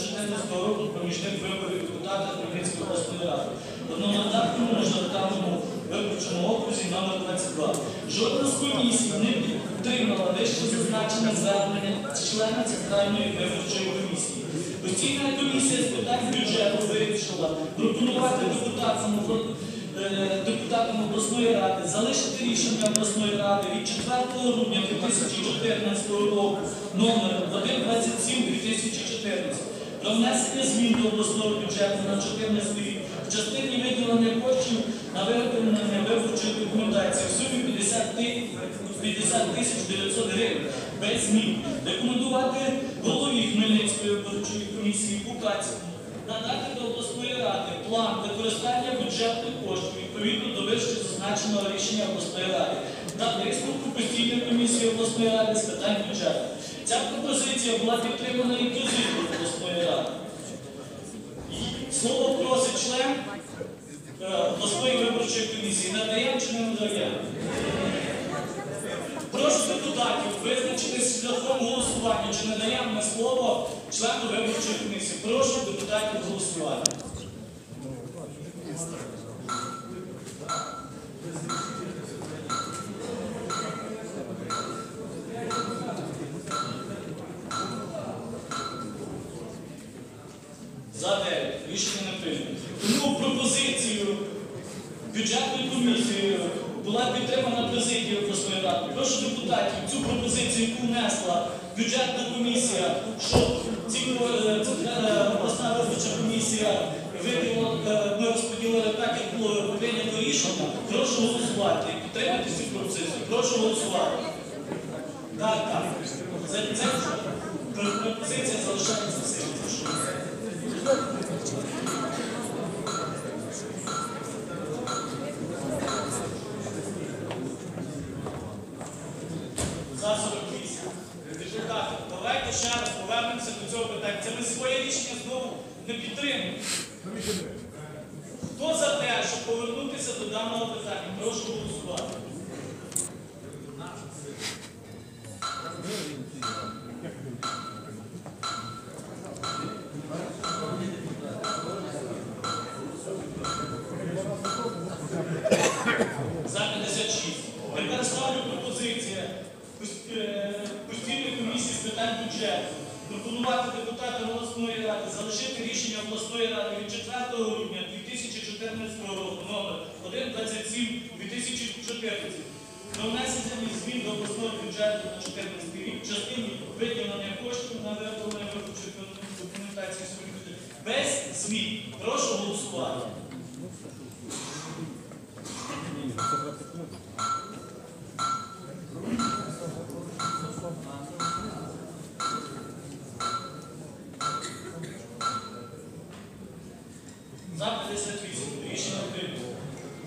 2014 року проміжних виборів депутата Хмельницької обласної ради. Одномандатному мажоритарному виборчому окрузі номер 22. Жодна з комісій не підтримала вище зазначене звернення члена Центральної виборчої комісії. Постійна комісія з питань бюджету вирішила пропонувати депутатам е, депутатам обласної ради залишити рішення обласної ради від 4 грудня 2014 року номер 127 2014 про внесення змін до обласного бюджету на 14 рік. В частині виділення коштів на виготовлення виборчої документації в сумі 50 50 тисяч 900 гривень. Без змін. Рекомендувати голові Хмельницької виборчої комісії Букацькому надати до обласної ради план використання бюджетних коштів відповідно до вище зазначеного рішення обласної ради та висновку постійної комісії обласної ради з питань бюджету. Ця пропозиція була підтримана і президією обласної ради. Слово просить член е, обласної виборчої комісії. Надаємо чи не надаємо? Прошу депутатів визначитись шляхом голосування, чи надаємо ми слово члену виборчої комісії. Прошу депутатів голосувати. За 9. Рішення не прийнято. Тому пропозицію бюджетної комісії була підтримана президія обласної ради. Прошу депутатів цю пропозицію, яку внесла бюджетна комісія, що ці е, обласна виборча комісія виділила, е, ми розподілили так, як було прийнято рішення. Прошу голосувати. Підтримати цю пропозицію. Прошу голосувати. Так, так. Це, це пропозиція залишається в силі. Прошу. За 48. Депутати, давайте ще раз повернемося до цього питання. Це ми своє рішення знову не підтримуємо. Хто за те, щоб повернутися до даного питання? Прошу голосувати. За 56. Тепер ставлю пропозиція пост- е, постійної комісії з питань бюджету. Пропонувати депутатам обласної ради залишити рішення обласної ради від 4 грудня 2014 року номер 127 2014 про внесення змін до обласного бюджету на 14 рік в частині виділення коштів на виготовлення виборчої документації суверенітету. без змін. Прошу голосувати. За 58. Рішення прийнято.